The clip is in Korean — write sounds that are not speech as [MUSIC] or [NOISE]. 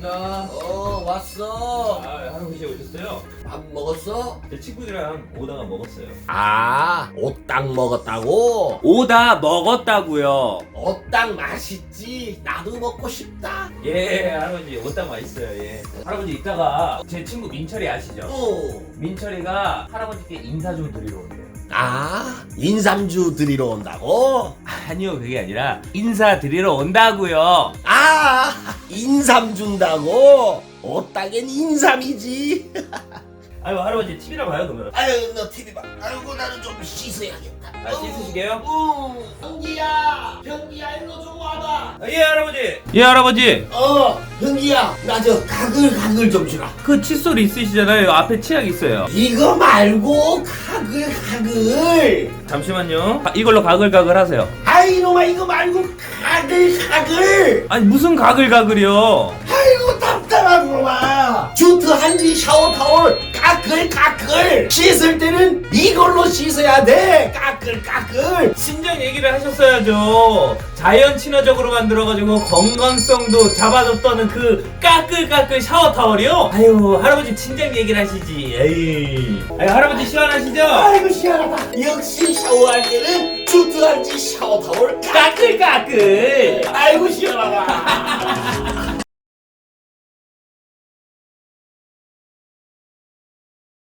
나. 어 왔어 아, 할아버지 오셨어요? 밥 먹었어? 제 친구들이랑 오다가 먹었어요. 아 오딱 먹었다고? 오다 먹었다고요. 오딱 맛있지 나도 먹고 싶다 예, 할아버지 오다 맛있어요. 예. 할아버지 이따가 제 친구 민철이 아시죠? 어. 민철이가 할아버지께 인사 좀 드리러 온대요. 아 인삼주 드리러 온다고? 아니요, 그게 아니라 인사 드리러 온다고요. 아 인삼 준다고? 오딱엔 인삼이지 [LAUGHS] 아유, 할아버지 TV나 봐요 그러면. 아유 너 TV 봐 아이고 나는 좀 씻어야겠다 아, 씻으시게요? 응 현기야 현기야 일로 좀 와봐 예, 할아버지. 예, 할아버지. 어 현기야 나 저 가글 가글 좀 주라 그 칫솔 있으시잖아요. 앞에 치약 있어요. 이거 말고 가글 가글 잠시만요. 아, 이걸로 가글가글 하세요. 아이 놈아 이거 말고 가글 가글 아니 무슨 가글가글이요? 아이고 답답한 놈아 주트 한지 샤워 타올 가글 가글 씻을 때는 이걸로 씻어야 돼 가글 가글 친정 얘기를 하셨어야죠. 자연 친화적으로 만들어가지고 건강성도 잡아줬다는 그 까끌까끌 샤워 타월이요? 아유 할아버지 친정 얘기를 하시지. 에이. 아유 할아버지 시원하시죠? 아이고 시원하다 역시 샤워할 때는 주트 한지 샤워 타올 가글 까끌 까끌. 아이고 시원하다